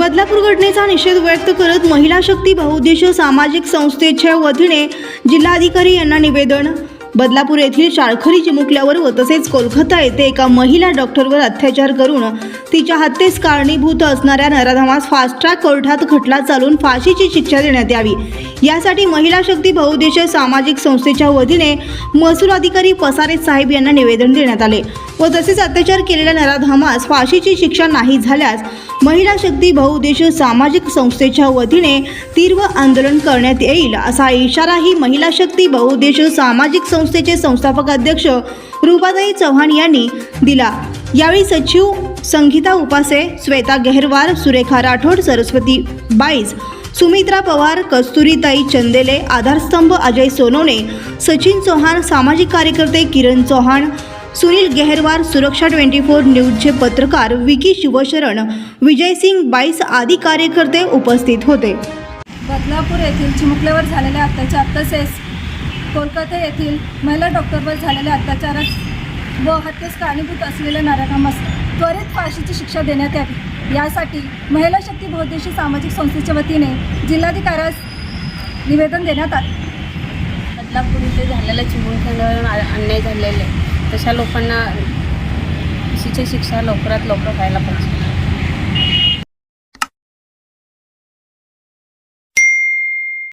बदलापूर घटनेचा निषेध व्यक्त करत महिला शक्ती बहुउद्देश सामाजिक संस्थेच्या वतीने जिल्हाधिकारी यांना निवेदन. बदलापूर येथील शाळखरी चिमुकल्यावर व तसेच कोलकाता येथे एका महिला डॉक्टरवर अत्याचार करून तिच्या हत्येस कारणीभूत असणाऱ्या नराधमास फास्ट ट्रॅक कोर्टात खटला चालून फाशीची शिक्षा देण्यात यावी. यासाठी महिला शक्ती बहुउद्देशीय सामाजिक संस्थेच्या वतीने महसूल अधिकारी पसारे साहेब यांना निवेदन देण्यात आले. व तसेच अत्याचार केलेल्या नराधमास फाशीची शिक्षा नाही झाल्यास महिला शक्ती बहुउद्देश सामाजिक संस्थेच्या वतीने तीव्र आंदोलन करण्यात येईल असा इशाराही महिला शक्ती बहुउद्देश सामाजिक संस्थेचे संस्थापक अध्यक्ष रूपाताई चव्हाण यांनी दिला. यावेळी सचिव संगीता उपासे श्वेता गेहरवार सुरेखा राठोड सरस्वती बाईस सुमित्रा पवार कस्तुरीताई चंदेले आधारस्तंभ अजय सोनवणे सचिन चौहान सामाजिक कार्यकर्ते किरण चौहान सुनील गेहरवार सुरक्षा ट्वेंटी फोर न्यूजचे पत्रकार विकी शिवशरण विजयसिंग बाईस आदी कार्यकर्ते उपस्थित होते. बदलापूर येथील चिमुकल्यावर झालेल्या अत्याचार तसेच कोलकाता येथील महिला डॉक्टरवर झालेल्या अत्याचारात व हत्येस कारणीभूत असलेल्या नारायणामास त्वरित फाशीची शिक्षा देण्यात यावी. यासाठी महिला शक्ती बहुद्देशीय सामाजिक संस्थेच्या वतीने जिल्हाधिकाऱ्यास निवेदन देण्यात आले. बदलापूर इथे झालेल्या चिमुकल्यावर अन्याय झालेले तशा लोकांना फाशीची शिक्षा लवकरात लवकर व्हायला पाहिजे.